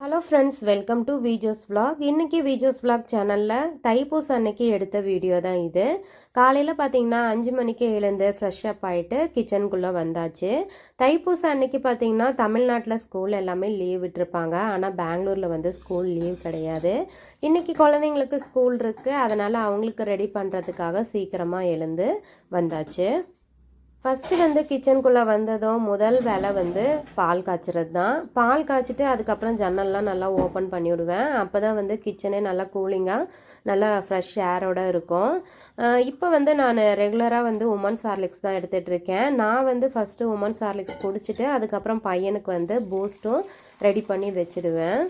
Hello friends welcome to வீஜோஸ் vlog. இன்றைக்கி Veejos vlog சேனலில் தைப்பூச அன்னைக்கு எடுத்த வீடியோ தான் இது. காலையில் பார்த்தீங்கன்னா அஞ்சு மணிக்கு எழுந்து ஃப்ரெஷ் அப் ஆகிட்டு கிச்சனுக்குள்ளே வந்தாச்சு. தைப்பூச அன்னைக்கு பார்த்தீங்கன்னா தமிழ்நாட்டில் ஸ்கூல் எல்லாமே லீவ் விட்டுருப்பாங்க. ஆனால் பெங்களூரில் வந்து ஸ்கூல் லீவ் கிடையாது. இன்றைக்கி குழந்தைங்களுக்கு ஸ்கூல் இருக்குது அதனால் அவங்களுக்கு ரெடி பண்ணுறதுக்காக சீக்கிரமாக எழுந்து வந்தாச்சு. ஃபஸ்ட்டு வந்து கிச்சனுக்குள்ளே வந்ததும் முதல் வேலை வந்து பால் காய்ச்சறது தான் பால் காய்ச்சிட்டு அதுக்கப்புறம் ஜன்னல்லாம் நல்லா ஓப்பன் பண்ணி விடுவேன் அப்போ தான் வந்து கிச்சனே நல்லா கூலிங்காக நல்லா ஃப்ரெஷ் ஏரோட இருக்கும். இப்போ வந்து நான் ரெகுலராக வந்து உமன் சார்லிக்ஸ் தான் எடுத்துகிட்டு இருக்கேன். நான் வந்து ஃபஸ்ட்டு உமன் சார்லிக்ஸ் குடிச்சிட்டு அதுக்கப்புறம் பையனுக்கு வந்து பூஸ்ட்டும் ரெடி பண்ணி வச்சுடுவேன்.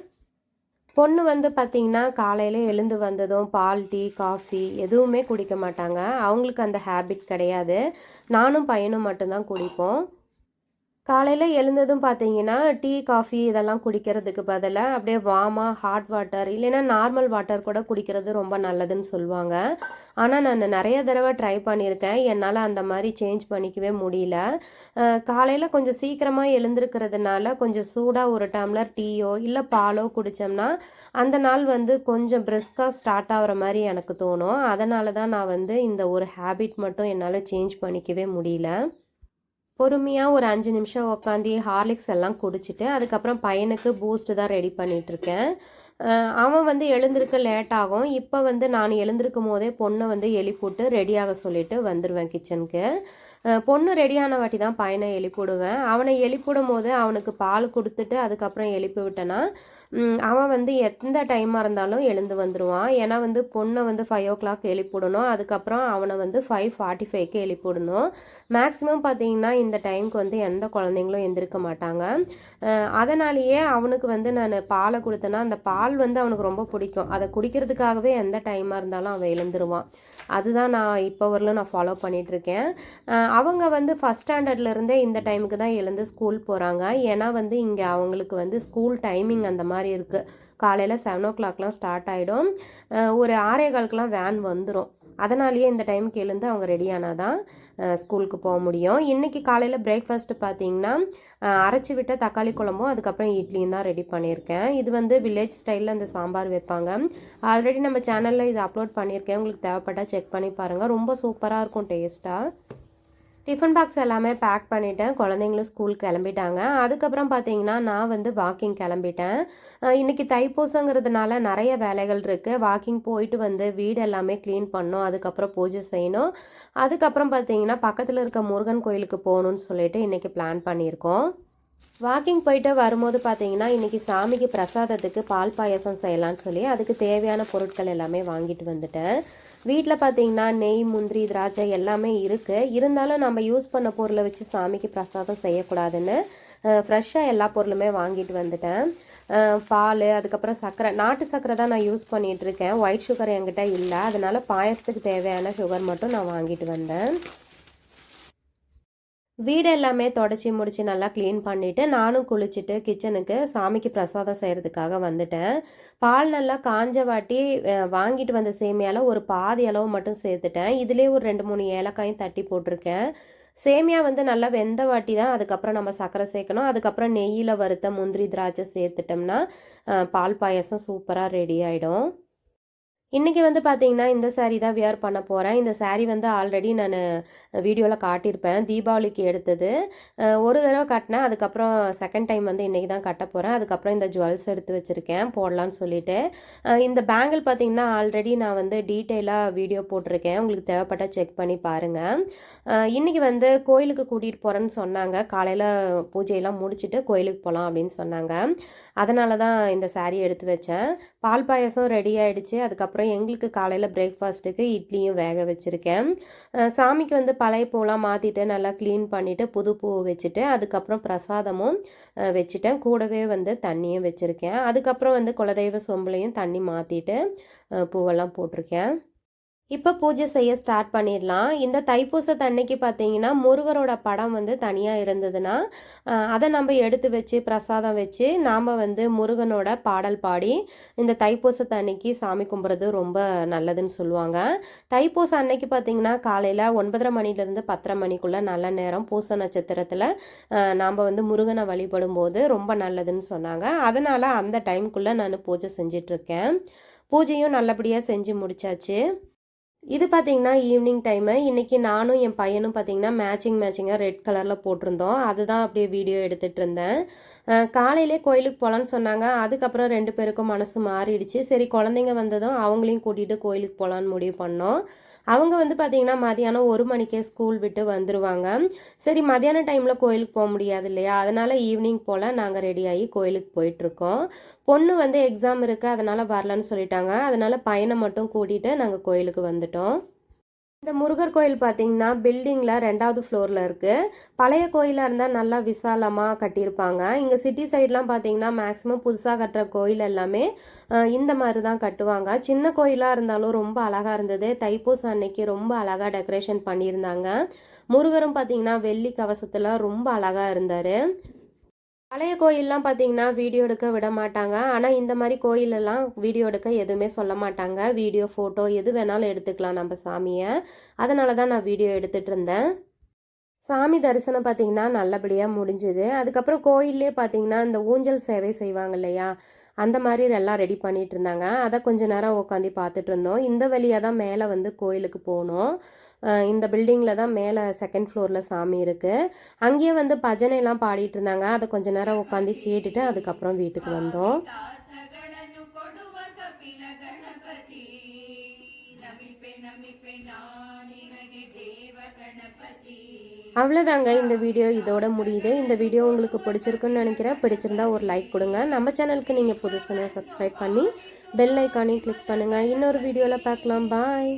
பொண்ணு வந்து பார்த்திங்கன்னா காலையில் எழுந்து வந்ததும் பால் டீ காஃபி எதுவுமே குடிக்க மாட்டாங்க. அவங்களுக்கு அந்த ஹேபிட் கிடையாது. நானும் பையனும் மட்டும்தான் குடிப்போம். காலையில் எழுந்ததும் பார்த்தீங்கன்னா டீ காஃபி இதெல்லாம் குடிக்கிறதுக்கு பதிலாக அப்படியே வாமா ஹாட் வாட்டர் இல்லைன்னா நார்மல் வாட்டர் கூட குடிக்கிறது ரொம்ப நல்லதுன்னு சொல்லுவாங்க. ஆனால் நான் நிறைய தடவை ட்ரை பண்ணியிருக்கேன். என்னால் அந்த மாதிரி சேஞ்ச் பண்ணிக்கவே முடியல. காலையில் கொஞ்சம் சீக்கிரமாக எழுந்திருக்கிறதுனால கொஞ்சம் சூடாக ஒரு டம்ளர் டீயோ இல்லை பாலோ குடித்தோம்னா அந்த நாள் வந்து கொஞ்சம் பிரிஸ்காக ஸ்டார்ட் ஆகிற மாதிரி எனக்கு தோணும். அதனால தான் நான் வந்து இந்த ஒரு ஹேபிட் மட்டும் என்னால் சேஞ்ச் பண்ணிக்கவே முடியல. பொறுமையாக ஒரு அஞ்சு நிமிஷம் உட்காந்து ஹார்லிக்ஸ் எல்லாம் குடிச்சிட்டு அதுக்கப்புறம் பையனுக்கு பூஸ்ட் தான் ரெடி பண்ணிகிட்ருக்கேன் அவன் வந்து எழுந்திருக்க லேட் ஆகும். இப்போ வந்து நான் எழுந்திருக்கும் போதே பொண்ணை வந்து எழுப்பிவிட்டு ரெடியாக சொல்லிட்டு வந்துடுவேன் கிச்சனுக்கு பொண்ணு ரெடியான வாட்டி தான் பையனை எழுப்பிவிடுவேன். அவனை எழுப்பிடும் போது அவனுக்கு பால் கொடுத்துட்டு அதுக்கப்புறம் எழுப்பி விட்டேன்னா அவன் வந்து எந்த டைமாக இருந்தாலும் எழுந்து வந்துடுவான் ஏன்னா வந்து பொண்ணை வந்து ஃபைவ் ஓ கிளாக் எழுப்பிவிடணும் அதுக்கப்புறம் அவனை வந்து ஃபைவ் ஃபார்ட்டி ஃபைவ்க்கு எழுப்பிவிடணும் மேக்ஸிமம் பார்த்தீங்கன்னா இந்த டைமுக்கு வந்து எந்த குழந்தைங்களும் எந்திருக்க மாட்டாங்க. அதனாலேயே அவனுக்கு வந்து நான் பாலை கொடுத்தேன்னா அந்த பால் வந்து அவனுக்கு ரொம்ப பிடிக்கும். அதை குடிக்கிறதுக்காகவே எந்த டைமாக இருந்தாலும் அவன் எழுந்துருவான். அதுதான் நான் இப்போ வரலும் நான் ஃபாலோ பண்ணிகிட்ருக்கேன் அவங்க வந்து ஃபஸ்ட் ஸ்டாண்டர்ட்லேருந்தே இந்த டைமுக்கு தான் எழுந்து ஸ்கூல் போகிறாங்க ஏன்னா வந்து இங்கே அவங்களுக்கு வந்து ஸ்கூல் டைமிங் அந்த மாதிரி மாதிரி இருக்குது காலையில் செவன் ஓ கிளாக்லாம் ஸ்டார்ட் ஆகிடும் ஒரு ஆறே காலுக்கெலாம் வேன் வந்துடும் அதனாலேயே இந்த டைமுக்கு எழுந்து அவங்க ரெடியானால் தான் ஸ்கூலுக்கு போக முடியும். இன்றைக்கி காலையில் பிரேக்ஃபாஸ்ட்டு பார்த்தீங்கன்னா அரைச்சி விட்ட தக்காளி குழம்பும் அதுக்கப்புறம் இட்லியும் தான் ரெடி பண்ணியிருக்கேன். இது வந்து வில்லேஜ் ஸ்டைலில் அந்த சாம்பார் வைப்பாங்க. ஆல்ரெடி நம்ம சேனலில் இது அப்லோட் பண்ணியிருக்கேன். உங்களுக்கு தேவைப்பட்டால் செக் பண்ணி பாருங்கள் ரொம்ப சூப்பராக இருக்கும் டேஸ்ட்டாக டிஃபன் பாக்ஸ் எல்லாமே பேக் பண்ணிவிட்டேன் குழந்தைங்களும் ஸ்கூல் கிளம்பிட்டாங்க. அதுக்கப்புறம் பார்த்தீங்கன்னா நான் வந்து வாக்கிங் கிளம்பிட்டேன். இன்றைக்கி தைப்பூசங்கிறதுனால நிறைய வேலைகள் இருக்குது வாக்கிங் போயிட்டு வந்து வீடு எல்லாமே க்ளீன் பண்ணோம் அதுக்கப்புறம் பூஜை செய்யணும். அதுக்கப்புறம் பார்த்தீங்கன்னா பக்கத்தில் இருக்க முருகன் கோயிலுக்கு போகணுன்னு சொல்லிட்டு இன்றைக்கி பிளான் பண்ணியிருக்கோம். வாக்கிங் போயிட்டு வரும்போது பார்த்தீங்கன்னா இன்றைக்கி சாமிக்கு பிரசாதத்துக்கு பால் பாயசம் செய்யலான்னு சொல்லி அதுக்கு தேவையான பொருட்கள் எல்லாமே வாங்கிட்டு வந்துட்டேன். வீட்டில் பார்த்தீங்கன்னா நெய் முந்திரி திராட்சை எல்லாமே இருக்குது இருந்தாலும் நம்ம யூஸ் பண்ண பொருளை வச்சு சாமிக்கு பிரசாதம் செய்யக்கூடாதுன்னு ஃப்ரெஷ்ஷாக எல்லா பொருளுமே வாங்கிட்டு வந்துட்டேன். பால் அதுக்கப்புறம் சர்க்கரை. நாட்டு சர்க்கரை தான் நான் யூஸ் பண்ணிகிட்ருக்கேன் ஒயிட் சுகர் என்கிட்ட இல்லை. அதனால் பாயசத்துக்கு தேவையான சுகர் மட்டும் நான் வாங்கிட்டு வந்தேன். வீடு எல்லாமே தொடச்சி முடித்து நல்லா க்ளீன் பண்ணிவிட்டு நானும் குளிச்சுட்டு கிச்சனுக்கு சாமிக்கு பிரசாதம் செய்கிறதுக்காக வந்துட்டேன். பால் நல்லா காஞ்ச வாட்டி வாங்கிட்டு வந்த சேமியால் ஒரு பாதி அளவு மட்டும் சேர்த்துட்டேன். இதிலே ஒரு ரெண்டு மூணு ஏலக்காயும் தட்டி போட்டிருக்கேன். சேமியா வந்து நல்லா வெந்த வாட்டி தான் அதுக்கப்புறம் நம்ம சர்க்கரை சேர்க்கணும். அதுக்கப்புறம் நெய்யில் வறுத்த முந்திரி திராட்சை சேர்த்துட்டோம்னா பால் பாயசம் சூப்பராக ரெடி ஆகிடும் இன்றைக்கி வந்து பார்த்தீங்கன்னா இந்த சாரீ தான் வியர் பண்ண போகிறேன் இந்த சாரீ வந்து ஆல்ரெடி நான் வீடியோவில் காட்டியிருப்பேன். தீபாவளிக்கு எடுத்தது. ஒரு தடவை கட்டினேன். அதுக்கப்புறம் செகண்ட் டைம் வந்து இன்றைக்கி தான் கட்ட போகிறேன் அதுக்கப்புறம் இந்த ஜுவல்ஸ் எடுத்து வச்சுருக்கேன். போடலான்னு சொல்லிட்டு. இந்த பேங்கிள் பார்த்தீங்கன்னா ஆல்ரெடி நான் வந்து டீட்டெயிலாக வீடியோ போட்டிருக்கேன். உங்களுக்கு தேவைப்பட்டால் செக் பண்ணி பாருங்கள் இன்றைக்கி வந்து கோயிலுக்கு கூட்டிகிட்டு போகிறேன்னு சொன்னாங்க. காலையில் பூஜையெல்லாம் முடிச்சுட்டு கோயிலுக்கு போகலாம் அப்படின்னு சொன்னாங்க. அதனால தான் இந்த சாரீ எடுத்து வச்சேன். பால் பாயசம் ரெடி ஆகிடுச்சு அதுக்கப்புறம் எங்களுக்கு காலையில் பிரேக்ஃபாஸ்ட்டுக்கு இட்லியும் வேக வச்சுருக்கேன். சாமிக்கு வந்து பழைய பூலாம் மாற்றிட்டு நல்லா க்ளீன் பண்ணிவிட்டு புது பூ வச்சுட்டு அதுக்கப்புறம் பிரசாதமும் வச்சுட்டேன். கூடவே வந்து தண்ணியும் வச்சுருக்கேன். அதுக்கப்புறம் வந்து குலதெய்வ சொம்புலையும் தண்ணி மாற்றிட்டு பூவெல்லாம் போட்டிருக்கேன். இப்போ பூஜை செய்ய ஸ்டார்ட் பண்ணிடலாம். இந்த தைப்பூசத்து அன்னைக்கு பார்த்தீங்கன்னா முருகரோட படம் வந்து தனியாக இருந்ததுன்னா அதை நம்ம எடுத்து வச்சு பிரசாதம் வச்சு நாம் வந்து முருகனோட பாடல் பாடி இந்த தைப்பூசத்தன்னைக்கு சாமி கும்பிட்றது ரொம்ப நல்லதுன்னு சொல்லுவாங்க. தைப்பூசம் அன்னைக்கு பார்த்தீங்கன்னா காலையில் ஒன்பதரை மணிலேருந்து பத்தரை மணிக்குள்ளே நல்ல நேரம் பூச நட்சத்திரத்தில் நாம் வந்து முருகனை வழிபடும் போது ரொம்ப நல்லதுன்னு சொன்னாங்க. அதனால் அந்த டைம்குள்ளே நான் பூஜை செஞ்சிட்ருக்கேன் பூஜையும் நல்லபடியாக செஞ்சு முடிச்சாச்சு. இது பார்த்தீங்கன்னா ஈவினிங் டைமு இன்றைக்கி நானும் என் பையனும் பார்த்தீங்கன்னா மேட்சிங் மேட்சிங்காக ரெட் கலரில் போட்டிருந்தோம். அதுதான் அப்படியே வீடியோ எடுத்துகிட்டு இருந்தேன். காலையிலே கோயிலுக்கு போகலான்னு சொன்னாங்க. அதுக்கப்புறம் ரெண்டு பேருக்கும் மனசு மாறிடுச்சு. சரி குழந்தைங்க வந்ததும் அவங்களையும் கூட்டிகிட்டு கோயிலுக்கு போகலான்னு முடிவு பண்ணோம். அவங்க வந்து பார்த்தீங்கன்னா மதியானம் ஒரு மணிக்கே ஸ்கூல் விட்டு வந்துடுவாங்க சரி மதியான டைமில் கோயிலுக்கு போக முடியாது இல்லையா? அதனால் ஈவினிங் போல் நாங்கள் ரெடி ஆகி கோயிலுக்கு போயிட்டுருக்கோம். பொண்ணு வந்து எக்ஸாம் இருக்குது அதனால் வரலன்னு சொல்லிட்டாங்க. அதனால் பையனை மட்டும் கூட்டிகிட்டு நாங்கள் கோயிலுக்கு வந்துட்டோம். இந்த முருகர் கோயில் பார்த்தீங்கன்னா பில்டிங்கில் ரெண்டாவது ஃப்ளோரில் இருக்குது பழைய கோயிலாக இருந்தால் நல்லா விசாலமாக கட்டியிருப்பாங்க. இங்கே சிட்டி சைட்லாம் பார்த்தீங்கன்னா மேக்ஸிமம் புதுசாக கட்டுற கோயில் எல்லாமே இந்த மாதிரி தான் கட்டுவாங்க. சின்ன கோயிலாக இருந்தாலும் ரொம்ப அழகாக இருந்தது. தைப்பூசம் அன்னைக்கு ரொம்ப அழகாக டெக்கரேஷன் பண்ணியிருந்தாங்க. முருகரும் பார்த்தீங்கன்னா வெள்ளி கவசத்தில் ரொம்ப அழகாக இருந்தார். பழைய கோயிலெலாம் பார்த்தீங்கன்னா வீடியோ எடுக்க விட மாட்டாங்க. ஆனால் இந்த மாதிரி கோயிலெல்லாம் வீடியோ எடுக்க எதுவுமே சொல்ல மாட்டாங்க. வீடியோ ஃபோட்டோ எது வேணாலும் எடுத்துக்கலாம் நம்ம சாமியை. அதனால தான் நான் வீடியோ எடுத்துகிட்டு இருந்தேன். சாமி தரிசனம் பார்த்தீங்கன்னா நல்லபடியாக முடிஞ்சுது. அதுக்கப்புறம் கோயிலே பார்த்தீங்கன்னா இந்த ஊஞ்சல் சேவை செய்வாங்க இல்லையா? அந்த மாதிரி எல்லாம் ரெடி பண்ணிகிட்டு இருந்தாங்க அதை கொஞ்ச நேரம் உட்காந்து பார்த்துட்டு இருந்தோம் இந்த வழியாக தான் மேலே வந்து கோயிலுக்கு போனோம் இந்த பில்டிங்கில் தான் மேலே செகண்ட் ஃப்ளோரில் சாமி இருக்குது அங்கேயே வந்து பஜனைலாம் பாடிட்டு இருந்தாங்க அதை கொஞ்ச நேரம் உட்காந்து கேட்டுட்டு அதுக்கப்புறம் வீட்டுக்கு வந்தோம் நமிப்பே நமிப்பே நான் நினகே தேவ கணபதி அவ்வளோதாங்க இந்த வீடியோ. இதோட முடியுது. இந்த வீடியோ உங்களுக்கு பிடிச்சிருக்குன்னு நினைக்கிறேன். பிடிச்சிருந்தா ஒரு லைக் கொடுங்க. நம்ம சேனலுக்கு நீங்கள் புதுசுன்னு சப்ஸ்கிரைப் பண்ணி பெல் ஐக்கானையும் கிளிக் பண்ணுங்கள் இன்னொரு வீடியோவில் பார்க்கலாம். பாய்